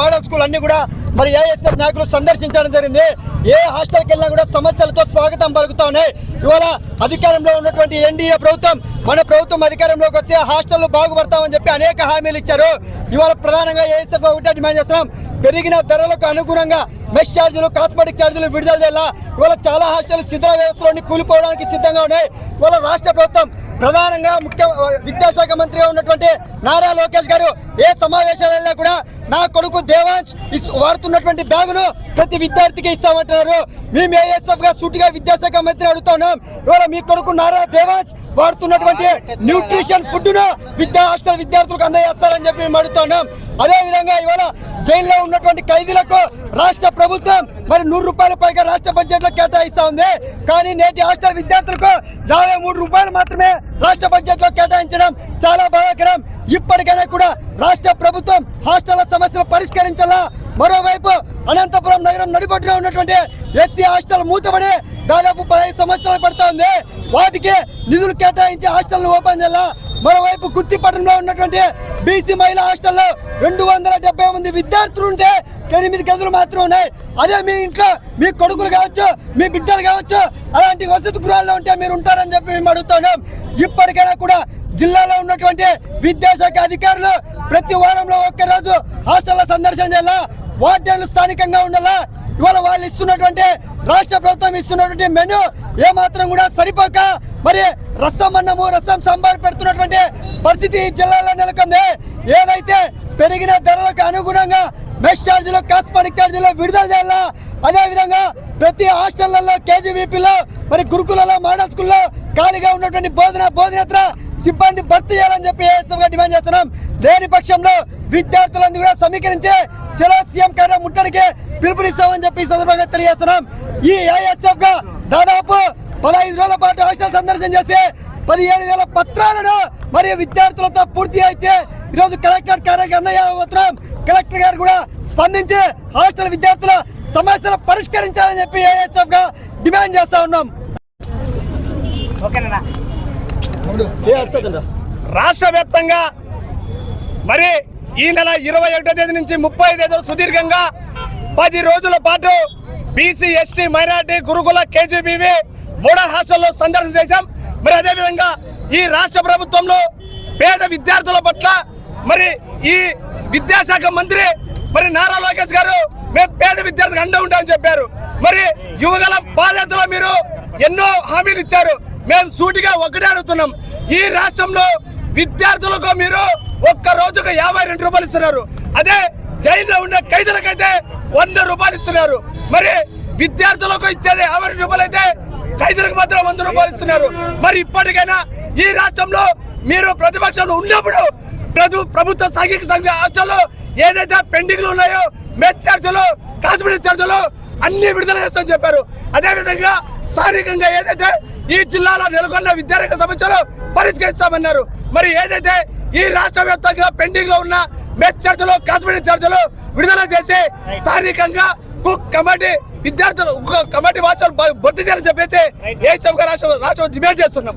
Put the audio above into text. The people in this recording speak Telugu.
మోడల్ స్కూల్ అన్ని కూడా మరి ఏఎస్ఎఫ్ నాయకులు సందర్శించడం జరిగింది. ఏ హాస్టల్కి వెళ్ళినా కూడా సమస్యలతో స్వాగతం పలుకుతా ఉన్నాయి. ఇవాళ అధికారంలో ఉన్నటువంటి ఎన్డీఏ ప్రభుత్వం మన ప్రభుత్వం అధికారంలోకి వస్తే హాస్టల్ బాగుపడతామని చెప్పి అనేక హామీలు ఇచ్చారు. ఇవాళ ప్రధానంగా ఏఎస్ఎఫ్ ఒకటే డిమాండ్ చేస్తున్నాం. పెరిగిన ధరలకు అనుగుణంగా మెస్ ఛార్జీలు కాస్మెటిక్ ఛార్జీలు విడుదల చేయాలా? ఇవాళ చాలా హాస్టల్ సిద్ధ వ్యవస్థలోని కూలిపోవడానికి సిద్ధంగా ఉన్నాయి. ఇవాళ రాష్ట్ర ప్రభుత్వం ప్రధానంగా ముఖ్య విద్యాశాఖ మంత్రిగా ఉన్నటువంటి నారా లోకేష్ గారు ఏ సమావేశాలలో కూడా నా కొడుకు దేవాంశ్ వాడుతున్నటువంటి బ్యాగును ప్రతి విద్యార్థికి ఇస్తామంటున్నారు. మేము ఏఎస్ఎఫ్గా సూటిగా విద్యాశాఖ మంత్రి అడుగుతున్నాం ఇవాళ మీ కొడుకు నారా దేవాంశ్ వాడుతున్నటువంటి న్యూట్రిషన్ ఫుడ్ను విద్యా హాస్టల్ విద్యార్థులకు అందజేస్తారని చెప్పి మేము అడుగుతున్నాం అదే విధంగా ఇవాళ జైల్లో ఉన్నటువంటి ఖైదీలకు రాష్ట్ర ప్రభుత్వం నూరు రూపాయల పైగా రాష్ట్ర బడ్జెట్లో కేటాయిస్తా ఉంది కానీ నేటి హాస్టల్ విద్యార్థులకు యాభై మూడు రూపాయలు మాత్రమే రాష్ట్ర బడ్జెట్లో కేటాయించడం చాలా బాధాకరం. ఇప్పటికైనా కూడా రాష్ట్ర ప్రభుత్వం హాస్టల్ సమస్యలు పరిష్కరించాలా? మరోవైపు అనంతపురం నగరం నడిబొట్టున ఉన్నటువంటి ఎస్సీ హాస్టల్ మూతబడి దాదాపు పదహైదు సంవత్సరాలు పడుతా ఉంది వాటికి నిధులు కేటాయించి హాస్టల్ ఓపెన్ చేయాలా? మరోవైపు గుత్తిపట్నంలో ఉన్నటువంటి బీసీ మహిళా హాస్టల్లో రెండు వందల డెబ్బై మంది విద్యార్థులు ఉంటే ఎనిమిది గదులు మాత్రం ఉన్నాయి. అదే మీ ఇంట్లో మీ కొడుకులు కావచ్చు మీ బిడ్డలు కావచ్చు అలాంటి వసతి గృహాల్లో ఉంటే మీరు ఉంటారని చెప్పి మేము అడుగుతున్నాం. ఇప్పటికైనా కూడా జిల్లాలో ఉన్నటువంటి విద్యాశాఖ అధికారులు ప్రతి వారంలో ఒక్కరోజు హాస్టల్లో సందర్శన చేయాలా? వార్డెన్లు స్థానికంగా ఉండాలా? ఇవాళ వాళ్ళు ఇస్తున్నటువంటి రాష్ట్ర ప్రభుత్వం ఇస్తున్నటువంటి మెను ఏ మాత్రం కూడా సరిపోక మరి రసం అన్నము రసం సాంబార్ పెడుతున్నటువంటి పరిస్థితి జిల్లాలో నెలకొంది. ఏదైతే పెరిగిన ధరలకు అనుగుణంగా మెస్ ఛార్జీలు కాస్మెటిక్ ఛార్జీలు విడుదల చేయాలా? అదేవిధంగా ప్రతి హాస్టళ్ళలో కేజీవీపీలో మరి గురుకులలో మోడల్ స్కూల్లో ఖాళీగా ఉన్నటువంటి బోధన బోధనేతర సిబ్బంది భర్తీ చేయాలని చెప్పి ఏఎస్ఎఫ్గా డిమాండ్ చేస్తున్నాం. లేని పక్షంలో విద్యార్థులందరూ కూడా సమీకరించి జిల్లా సీఎం పిలుపునిస్తామని చెప్పి ఈ సందర్భంగా తెలియజేస్తున్నాం. ఈ ఏఎస్ఎఫ్గా దాదాపు పదహైదు రోజుల పాటు హాస్టల్ సందర్శన చేసి పదిహేడు వేల పత్రాలను మరియు విద్యార్థులతో పూర్తి ఇచ్చి ఈరోజు కలెక్టర్ కార్యాలయం అందజేయబోతున్నాం కలెక్టర్ గారు కూడా స్పందించి హాస్టల్ విద్యార్థుల సమస్యలు పరిష్కరించాలని చెప్పి ఏఎస్ఎఫ్గా డిమాండ్ చేస్తా ఉన్నాం. రాష్ట్ర వ్యాప్తంగా మరి ఈ నెల ఇరవై ఒకటో తేదీ నుంచి ముప్పై తేదీ సుదీర్ఘంగా పది రోజుల పాటు బీసీ ఎస్టీ మైనార్టీ గురుకుల కేజీబీవీ మోడల్ హాస్టల్లో సందర్శన చేశాం. మరి అదేవిధంగా ఈ రాష్ట్ర ప్రభుత్వంలో పేద విద్యార్థుల పట్ల మరి ఈ విద్యాశాఖ మంత్రి మరి నారా లోకేష్ గారు మేము పేద విద్యార్థులకు అండ ఉంటామని చెప్పారు. మరి యువగల బాధ్యతలో మీరు ఎన్నో హామీలు ఇచ్చారు. మేము సూటిగా ఒకటే అడుగుతున్నాం. ఈ రాష్ట్రంలో విద్యార్థులకు మీరు ఒక్క రోజుకు యాభై రెండు రూపాయలు ఇస్తున్నారు. అదే జైల్లో ఉండే ఖైదీలకైతే వంద రూపాయలు ఇస్తున్నారు. మరి విద్యార్థులకు ఇచ్చేది యాభై రూపాయలు అయితే ఖైదీలకు మాత్రం వంద రూపాయలు ఇస్తున్నారు. మరి ఇప్పటికైనా ఈ రాష్ట్రంలో మీరు ప్రతిపక్షంలో ఉన్నప్పుడు ప్రభు ప్రభుత్వ సాంఘిక సంఘ ఆచరణలో ఏదైతే పెండింగ్లు ఉన్నాయో మెస్ ఛార్జీలు కాశ్మీర్ ఛార్జీలు అన్ని విడుదల చేస్తామని చెప్పారు. అదే విధంగా స్థానికంగా ఏదైతే ఈ జిల్లాలో నెలకొన్న విద్యారంగ సమస్యలు పరిష్కరిస్తామన్నారు. మరి ఏదైతే ఈ రాష్ట్ర వ్యాప్తంగా పెండింగ్లో ఉన్న మెస్ ఛార్జీలు కాస్మెటిక్ ఛార్జీలు విడుదల చేసి స్థానికంగా కుక్ కమిటీ విద్యార్థులు కమిటీ వాచలు భర్తీ చేయాలని చెప్పేసి ఏ రాష్ట్ర రాష్ట్రం డిమాండ్ చేస్తున్నాం.